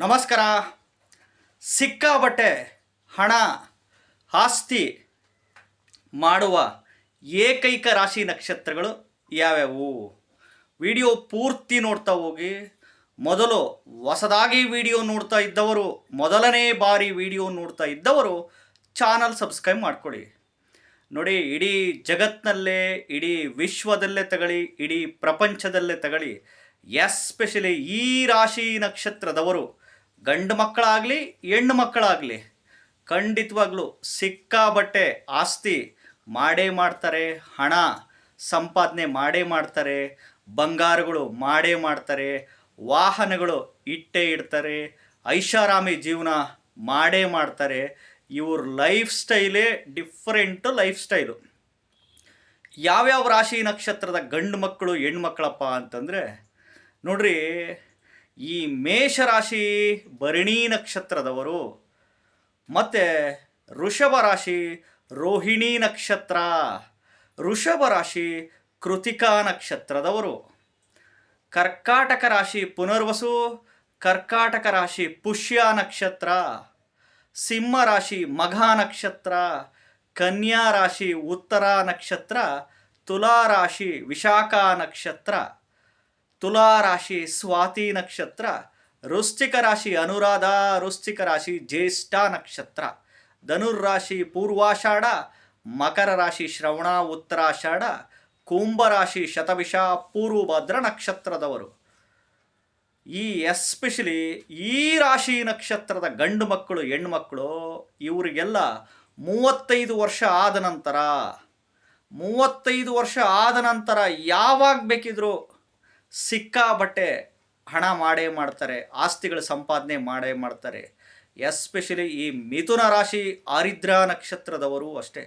ನಮಸ್ಕಾರ. ಸಿಕ್ಕಾಬಟ್ಟೆ ಹಣ, ಆಸ್ತಿ ಮಾಡುವ ಏಕೈಕ ರಾಶಿ ನಕ್ಷತ್ರಗಳು ಯಾವ್ಯಾವು? ವಿಡಿಯೋ ಪೂರ್ತಿ ನೋಡ್ತಾ ಹೋಗಿ. ಮೊದಲು ಹೊಸದಾಗಿ ವಿಡಿಯೋ ನೋಡ್ತಾ ಇದ್ದವರು, ಮೊದಲನೇ ಬಾರಿ ವಿಡಿಯೋ ನೋಡ್ತಾ ಇದ್ದವರು ಚಾನಲ್ ಸಬ್ಸ್ಕ್ರೈಬ್ ಮಾಡ್ಕೊಳ್ಳಿ. ನೋಡಿ, ಇಡೀ ಜಗತ್ತಿನಲ್ಲೇ ಇಡೀ ವಿಶ್ವದಲ್ಲೇ ತಗಳಿ ಇಡೀ ಪ್ರಪಂಚದಲ್ಲೇ ತಗಳಿ ಎಸ್ಪೆಷಲಿ ಈ ರಾಶಿ ನಕ್ಷತ್ರದವರು ಗಂಡು ಮಕ್ಕಳಾಗಲಿ, ಹೆಣ್ಣು ಮಕ್ಕಳಾಗಲಿ, ಖಂಡಿತವಾಗ್ಲೂ ಸಿಕ್ಕಾಬಟ್ಟೆ ಆಸ್ತಿ ಮಾಡೇ ಮಾಡ್ತಾರೆ, ಹಣ ಸಂಪಾದನೆ ಮಾಡೇ ಮಾಡ್ತಾರೆ, ಬಂಗಾರಗಳು ಮಾಡೇ ಮಾಡ್ತಾರೆ, ವಾಹನಗಳು ಇಟ್ಟೇ ಇಡ್ತಾರೆ, ಐಷಾರಾಮಿ ಜೀವನ ಮಾಡೇ ಮಾಡ್ತಾರೆ. ಇವ್ರ ಲೈಫ್ ಸ್ಟೈಲೇ ಡಿಫ್ರೆಂಟು ಲೈಫ್ ಸ್ಟೈಲು. ಯಾವ್ಯಾವ ರಾಶಿ ನಕ್ಷತ್ರದ ಗಂಡು ಮಕ್ಕಳು ಹೆಣ್ಮಕ್ಳಪ್ಪ ಅಂತಂದರೆ, ನೋಡ್ರಿ ಈ ಮೇಷರಾಶಿ ಭರಣಿ ನಕ್ಷತ್ರದವರು, ಮತ್ತು ಋಷಭ ರಾಶಿ ರೋಹಿಣಿ ನಕ್ಷತ್ರ ಋಷಭ ರಾಶಿ ಕೃತಿಕಾ ನಕ್ಷತ್ರದವರು. ಕರ್ಕಾಟಕ ರಾಶಿ ಪುನರ್ವಸು, ಕರ್ಕಾಟಕ ರಾಶಿ ಪುಷ್ಯ ನಕ್ಷತ್ರ, ಸಿಂಹ ರಾಶಿ ಮಘ ನಕ್ಷತ್ರ, ಕನ್ಯಾ ರಾಶಿ ಉತ್ತರ ನಕ್ಷತ್ರ, ತುಲಾ ರಾಶಿ ವಿಶಾಖ ನಕ್ಷತ್ರ. ತುಲಾ ರಾಶಿ ಸ್ವಾತಿ ನಕ್ಷತ್ರ, ವೃಶ್ಚಿಕ ರಾಶಿ ಅನುರಾಧ, ವೃಶ್ಚಿಕ ರಾಶಿ ಜ್ಯೇಷ್ಠ ನಕ್ಷತ್ರ. ಧನುರ್ ರಾಶಿ ಪೂರ್ವಾಷಾಢ, ಮಕರ ರಾಶಿ ಶ್ರವಣ ಉತ್ತರಾಷಾಢ, ಕುಂಭ ರಾಶಿ ಶತವಿಷ ಪೂರ್ವಭದ್ರ ನಕ್ಷತ್ರದವರು. ಈ ಎಸ್ಪೆಷಲಿ ಈ ರಾಶಿ ನಕ್ಷತ್ರದ ಗಂಡು ಮಕ್ಕಳು, ಹೆಣ್ಣು ಮಕ್ಕಳು, ಇವರಿಗೆಲ್ಲ ಮೂವತ್ತೈದು ವರ್ಷ ಆದ ನಂತರ, ಮೂವತ್ತೈದು ವರ್ಷ ಆದ ನಂತರ ಯಾವಾಗ ಬೇಕಿದ್ರೂ ಸಿಕ್ಕಾಬಟ್ಟೆ ಹಣ ಮಾಡೇ ಮಾಡ್ತಾರೆ, ಆಸ್ತಿಗಳ ಸಂಪಾದನೆ ಮಾಡೇ ಮಾಡ್ತಾರೆ. ಎಸ್ಪೆಷಲಿ ಈ ಮಿಥುನ ರಾಶಿ ಆರಿದ್ರ ನಕ್ಷತ್ರದವರು ಅಷ್ಟೇ.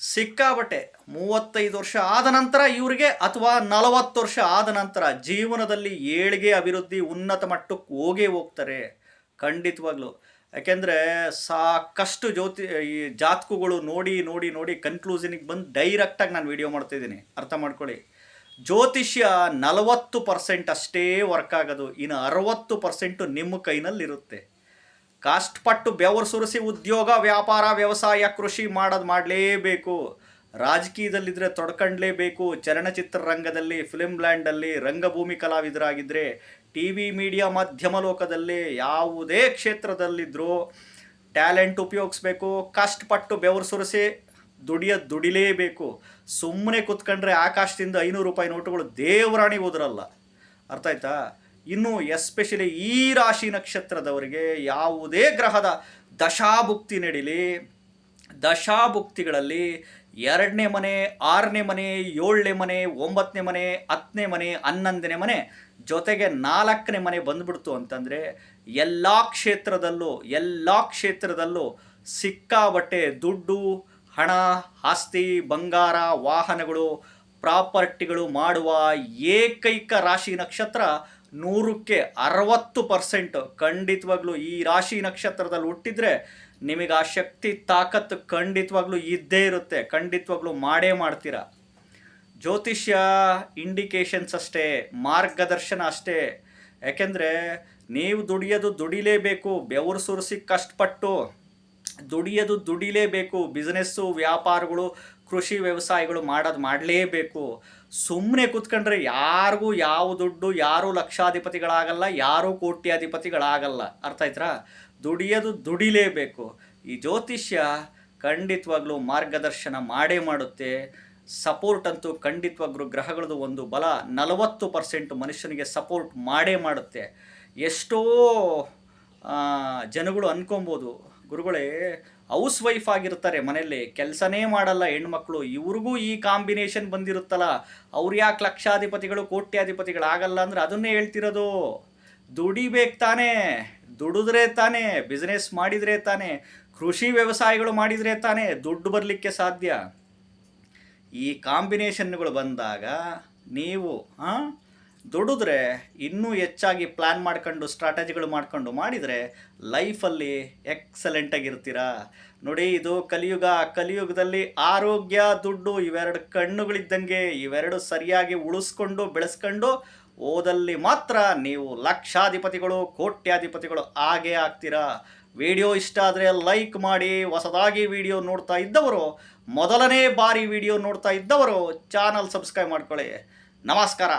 ಸಿಕ್ಕಾಬಟ್ಟೆ ಮೂವತ್ತೈದು ವರ್ಷ ಆದ ನಂತರ ಇವರಿಗೆ ಅಥವಾ ನಲವತ್ತು ವರ್ಷ ಆದ ನಂತರ ಜೀವನದಲ್ಲಿ ಏಳಿಗೆ ಅಭಿವೃದ್ಧಿ ಉನ್ನತ ಮಟ್ಟಕ್ಕೆ ಹೋಗೇ ಹೋಗ್ತಾರೆ ಖಂಡಿತವಾಗ್ಲೂ. ಯಾಕೆಂದರೆ ಸಾಕಷ್ಟು ಜ್ಯೋತಿ ಈ ಜಾತಕಗಳು ನೋಡಿ ನೋಡಿ ನೋಡಿ ಕನ್ಕ್ಲೂಷನಿಗೆ ಬಂದು ಡೈರೆಕ್ಟಾಗಿ ನಾನು ವಿಡಿಯೋ ಮಾಡ್ತಾಯಿದ್ದೀನಿ ಅರ್ಥ ಮಾಡ್ಕೊಳ್ಳಿ. ಜ್ಯೋತಿಷ್ಯ ನಲವತ್ತು ಪರ್ಸೆಂಟ್ ಅಷ್ಟೇ ವರ್ಕ್ ಆಗೋದು. ಇನ್ನು ಅರವತ್ತು ಪರ್ಸೆಂಟು ನಿಮ್ಮ ಕೈನಲ್ಲಿರುತ್ತೆ. ಕಷ್ಟಪಟ್ಟು ಬೆವರು ಸುರಿಸಿ ಉದ್ಯೋಗ, ವ್ಯಾಪಾರ, ವ್ಯವಸಾಯ, ಕೃಷಿ ಮಾಡೋದು ಮಾಡಲೇಬೇಕು. ರಾಜಕೀಯದಲ್ಲಿದ್ದರೆ ತೊಡ್ಕೊಂಡ್ಲೇಬೇಕು. ಚಲನಚಿತ್ರ ರಂಗದಲ್ಲಿ ಫಿಲ್ಮ್ ಲ್ಯಾಂಡಲ್ಲಿ ರಂಗಭೂಮಿ ಕಲಾವಿದರಾಗಿದ್ದರೆ ಟಿ ವಿ ಮೀಡಿಯಾ ಮಾಧ್ಯಮ ಲೋಕದಲ್ಲಿ ಯಾವುದೇ ಕ್ಷೇತ್ರದಲ್ಲಿದ್ದರೂ ಟ್ಯಾಲೆಂಟ್ ಉಪಯೋಗಿಸ್ಬೇಕು. ಕಷ್ಟಪಟ್ಟು ಬೆವರು ಸುರಿಸಿ ದುಡಿಯೋದು ದುಡಿಲೇಬೇಕು. ಸುಮ್ಮನೆ ಕೂತ್ಕೊಂಡ್ರೆ ಆಕಾಶದಿಂದ ಐನೂರು ರೂಪಾಯಿ ನೋಟುಗಳು ದೇವರಾಣಿ ಹೋದ್ರಲ್ಲ. ಅರ್ಥ ಆಯ್ತಾ? ಇನ್ನು ಎಸ್ಪೆಷಲಿ ಈ ರಾಶಿ ನಕ್ಷತ್ರದವರಿಗೆ ಯಾವುದೇ ಗ್ರಹದ ದಶಾಭುಕ್ತಿ ನಡೀಲಿ. ದಶಾಭುಕ್ತಿಗಳಲ್ಲಿ ಎರಡನೇ ಮನೆ, ಆರನೇ ಮನೆ, ಏಳನೇ ಮನೆ, ಒಂಬತ್ತನೇ ಮನೆ, ಹತ್ತನೇ ಮನೆ, ಹನ್ನೊಂದನೇ ಮನೆ ಜೊತೆಗೆ ನಾಲ್ಕನೇ ಮನೆ ಬಂದ್ಬಿಡ್ತು ಅಂತಂದರೆ ಎಲ್ಲ ಕ್ಷೇತ್ರದಲ್ಲೂ ಎಲ್ಲ ಕ್ಷೇತ್ರದಲ್ಲೂ ಸಿಕ್ಕಾಬಟ್ಟೆ ದುಡ್ಡು ಹಣ, ಆಸ್ತಿ, ಬಂಗಾರ, ವಾಹನಗಳು, ಪ್ರಾಪರ್ಟಿಗಳು ಮಾಡುವ ಏಕೈಕ ರಾಶಿ ನಕ್ಷತ್ರ ನೂರಕ್ಕೆ ಅರವತ್ತು ಪರ್ಸೆಂಟ್. ಖಂಡಿತವಾಗ್ಲೂ ಈ ರಾಶಿ ನಕ್ಷತ್ರದಲ್ಲಿ ಹುಟ್ಟಿದ್ರೆ ನಿಮಗೆ ಆ ಶಕ್ತಿ ತಾಕತ್ತು ಖಂಡಿತವಾಗ್ಲೂ ಇದ್ದೇ ಇರುತ್ತೆ. ಖಂಡಿತವಾಗ್ಲೂ ಮಾಡೇ ಮಾಡ್ತೀರ. ಜ್ಯೋತಿಷ್ಯ ಇಂಡಿಕೇಶನ್ಸ್ ಅಷ್ಟೇ, ಮಾರ್ಗದರ್ಶನ ಅಷ್ಟೇ. ಯಾಕೆಂದರೆ ನೀವು ದುಡಿಯೋದು ದುಡಿಲೇಬೇಕು, ಬೆವರು ಸುರಿಸಿ ಕಷ್ಟಪಟ್ಟು. ದುಡಿಯೋದು ದುಡಿಲೇಬೇಕು. ಬಿಸ್ನೆಸ್ಸು, ವ್ಯಾಪಾರಗಳು, ಕೃಷಿ ವ್ಯವಸಾಯಗಳು ಮಾಡೋದು ಮಾಡಲೇಬೇಕು. ಸುಮ್ಮನೆ ಕೂತ್ಕೊಂಡ್ರೆ ಯಾರಿಗೂ ಯಾವ ದುಡ್ಡು, ಯಾರೂ ಲಕ್ಷಾಧಿಪತಿಗಳಾಗಲ್ಲ, ಯಾರೂ ಕೋಟ್ಯಾಧಿಪತಿಗಳಾಗಲ್ಲ. ಅರ್ಥ ಆಯ್ತಾ ದುಡಿಯೋದು ದುಡಿಲೇಬೇಕು. ಈ ಜ್ಯೋತಿಷ್ಯ ಖಂಡಿತವಾಗ್ಲೂ ಮಾರ್ಗದರ್ಶನ ಮಾಡೇ ಮಾಡುತ್ತೆ. ಸಪೋರ್ಟ್ ಅಂತೂ ಖಂಡಿತವಾಗ್ಲೂ ಗ್ರಹಗಳದ್ದು ಒಂದು ಬಲ. ನಲವತ್ತು ಪರ್ಸೆಂಟ್ ಮನುಷ್ಯನಿಗೆ ಸಪೋರ್ಟ್ ಮಾಡೇ ಮಾಡುತ್ತೆ. ಎಷ್ಟೋ ಜನಗಳು ಅನ್ಕೊಬೋದು. ಗುರುಗಳೇ, ಹೌಸ್ ವೈಫ್ ಆಗಿರ್ತಾರೆ ಮನೆಯಲ್ಲಿ. ಕೆಲಸನೇ ಮಾಡಲ್ಲ ಹೆಣ್ಮಕ್ಳು. ಇವ್ರಿಗೂ ಈ ಕಾಂಬಿನೇಷನ್ ಬಂದಿರುತ್ತಲ್ಲ. ಅವ್ರು ಯಾಕೆ ಲಕ್ಷಾಧಿಪತಿಗಳು, ಕೋಟ್ಯಾಧಿಪತಿಗಳು ಆಗಲ್ಲ ಅಂದ್ರೆ ಅದನ್ನೇ ಹೇಳ್ತಿರೋದು. ದುಡಿಬೇಕು ತಾನೇ. ದುಡಿದ್ರೆ ತಾನೇ. ಬಿಸ್ನೆಸ್ ಮಾಡಿದರೆ ತಾನೇ. ಕೃಷಿ ವ್ಯವಸಾಯಗಳು ಮಾಡಿದರೆ ತಾನೇ. ದುಡ್ಡು ಬರಲಿಕ್ಕೆ ಸಾಧ್ಯ. ಈ ಕಾಂಬಿನೇಷನ್ಗಳು ಬಂದಾಗ ನೀವು, ಹಾಂ? ದುಡಿದ್ರೆ ಇನ್ನೂ ಹೆಚ್ಚಾಗಿ ಪ್ಲ್ಯಾನ್ ಮಾಡ್ಕೊಂಡು ಸ್ಟ್ರಾಟಜಿಗಳು ಮಾಡ್ಕೊಂಡು ಮಾಡಿದರೆ ಲೈಫಲ್ಲಿ ಎಕ್ಸಲೆಂಟಾಗಿರ್ತೀರಾ ನೋಡಿ, ಇದು ಕಲಿಯುಗ. ಕಲಿಯುಗದಲ್ಲಿ ಆರೋಗ್ಯ, ದುಡ್ಡು ಇವೆರಡು ಕಣ್ಣುಗಳಿದ್ದಂಗೆ ಇವೆರಡು ಸರಿಯಾಗಿ ಉಳಿಸ್ಕೊಂಡು, ಬೆಳೆಸ್ಕೊಂಡು ಓದಲ್ಲಿ ಮಾತ್ರ ನೀವು ಲಕ್ಷಾಧಿಪತಿಗಳು, ಕೋಟ್ಯಾಧಿಪತಿಗಳು ಆಗೇ ಆಗ್ತೀರಾ? ವಿಡಿಯೋ ಇಷ್ಟ ಆದರೆ ಲೈಕ್ ಮಾಡಿ. ಹೊಸದಾಗಿ ವಿಡಿಯೋ ನೋಡ್ತಾ ಇದ್ದವರು, ಮೊದಲನೇ ಬಾರಿ ವಿಡಿಯೋ ನೋಡ್ತಾ ಇದ್ದವರು ಚಾನಲ್ ಸಬ್ಸ್ಕ್ರೈಬ್ ಮಾಡ್ಕೊಳ್ಳಿ. ನಮಸ್ಕಾರ.